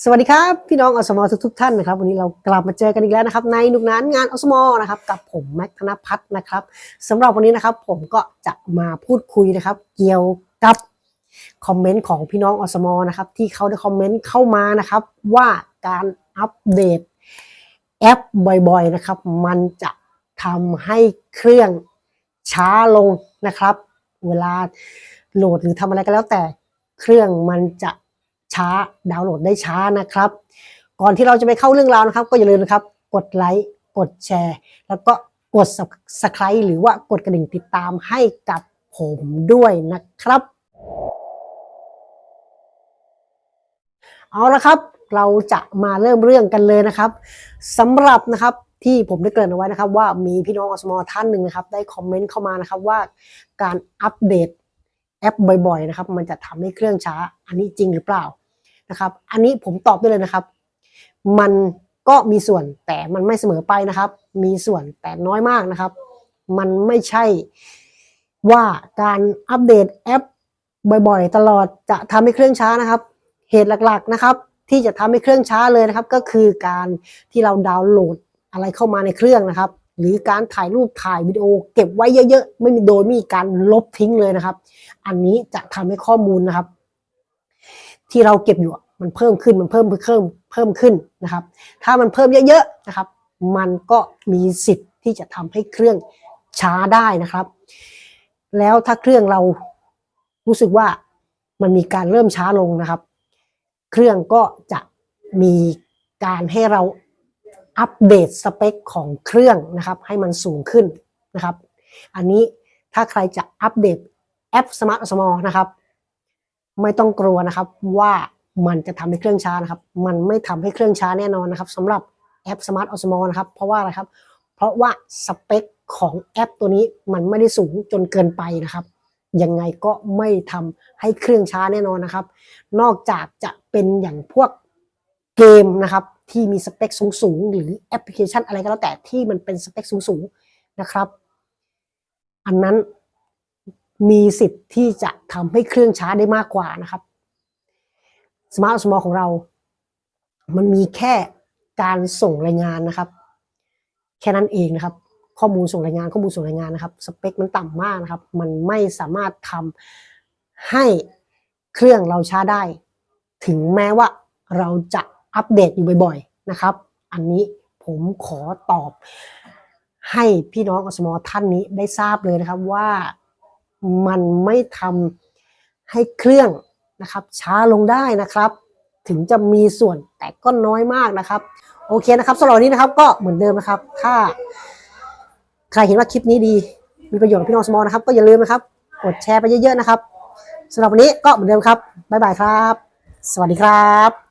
สวัสดีครับพี่น้องอสมทุกทุกท่านนะครับวันนี้เรากลับมาเจอกันอีกแล้วนะครับในหนุกนั้นงานอสมอนะครับกับผมแม็กธนพัฒน์นะครับสำหรับวันนี้นะครับผมก็จะมาพูดคุยนะครับ เกี่ยวกับคอมเมนต์ของพี่น้องอสมอนะครับที่เขาได้คอมเมนต์เข้ามานะครับว่าการอัปเดตแอปบ่อยๆนะครับ มันจะทำให้เครื่องช้าลงนะครับ เวลาโหลดหรือทำอะไรก็แล้วแต่เครื่องมันจะ ช้าดาวน์โหลดได้ช้านะครับ ก่อนที่เราจะไปเข้าเรื่องราวนะครับ ก็อย่าลืมนะครับ กดไลค์กดแชร์ แล้วก็กด subscribe หรือว่ากดกระดิ่งติดตามให้กับผมด้วยนะครับ เอาละครับ เราจะมาเริ่มเรื่องกันเลยนะครับสำหรับนะครับที่ผมได้เกริ่นเอาไว้นะครับ ว่ามีพี่น้องอสมอท่านหนึ่งนะครับ ได้คอมเมนต์เข้ามานะครับว่าการอัปเดตแอปบ่อยๆนะครับ มันจะทำให้เครื่องช้าอันนี้จริงหรือเปล่า นะครับ อันนี้ผมตอบได้เลยนะครับ มันก็มีส่วนแต่มันไม่เสมอไปนะครับ มีส่วนแต่น้อยมากนะครับ มันไม่ใช่ว่าการอัปเดตแอปบ่อยๆ ตลอดจะทำให้เครื่องช้านะครับ เหตุหลักๆนะครับ ที่จะทำให้เครื่องช้าเลยนะครับ ก็คือการที่เราดาวน์โหลดอะไรเข้ามาในเครื่องนะครับ หรือการถ่ายรูปถ่ายวิดีโอ เก็บไว้เยอะๆไม่มีโดยมีการลบทิ้งเลยนะครับ อันนี้จะทำให้ข้อมูลนะครับ ที่เราเก็บอยู่มันเพิ่มขึ้นมันเพิ่มเพิ่มเพิ่มขึ้นนะครับ ถ้ามันเพิ่มเยอะๆนะครับ มันก็มีสิทธิ์ที่จะทำให้เครื่องช้าได้นะครับ แล้วถ้าเครื่องเรารู้สึกว่ามันมีการเริ่มช้าลงนะครับ เครื่องก็จะมีการให้เราอัปเดตสเปคของเครื่องนะครับ ให้มันสูงขึ้นนะครับ อันนี้ถ้าใครจะอัปเดตแอป Smart o s m o นะครับ ไม่ต้องกลัวนะครับว่ามันจะทำให้เครื่องช้านะครับ มันไม่ทำให้เครื่องช้าแน่นอนนะครับสำหรับแอป Smart o s m o นะครับ เพราะว่าอะไรครับ เพราะว่าสเปคของแอปตัวนี้มันไม่ได้สูงจนเกินไปนะครับ ยังไงก็ไม่ทำให้เครื่องช้าแน่นอนนะครับ นอกจากจะเป็นอย่างพวกเกมนะครับที่มีสเปคสูงๆหรือแอปพลิเคชันอะไรก็แล้วแต่ที่มันเป็นสเปคสูงๆนะครับ อันนั้น มีสิทธิ์ที่จะทำให้เครื่องช้าได้มากกว่านะครับ Smart s m a r t ของเรา มันมีแค่การส่งรายงานนะครับ แค่นั้นเองนะครับ ข้อมูลส่งรายงานข้อมูลส่งรายงานนะครับสเปคมันต่ำมากนะครับ มันไม่สามารถทำให้เครื่องเราช้าได้ ถึงแม้ว่าเราจะอัปเดตอยู่บ่อย ๆนะครับ อันนี้ผมขอตอบ ให้พี่น้องอสมอท่านนี้ได้ทราบเลยนะครับว่า มันไม่ทำให้เครื่องนะครับช้าลงได้นะครับ ถึงจะมีส่วนแต่ก็น้อยมากนะครับ โอเคนะครับสำหรับนี้นะครับก็เหมือนเดิมนะครับ ถ้าใครเห็นว่าคลิปนี้ดีมีประโยชน์กับพี่น้องสมอลนะครับก็อย่าลืมนะครับ กดแชร์ไปเยอะๆนะครับสำหรับวันนี้ก็เหมือนเดิมครับบ๊ายบายครับ สวัสดีครับ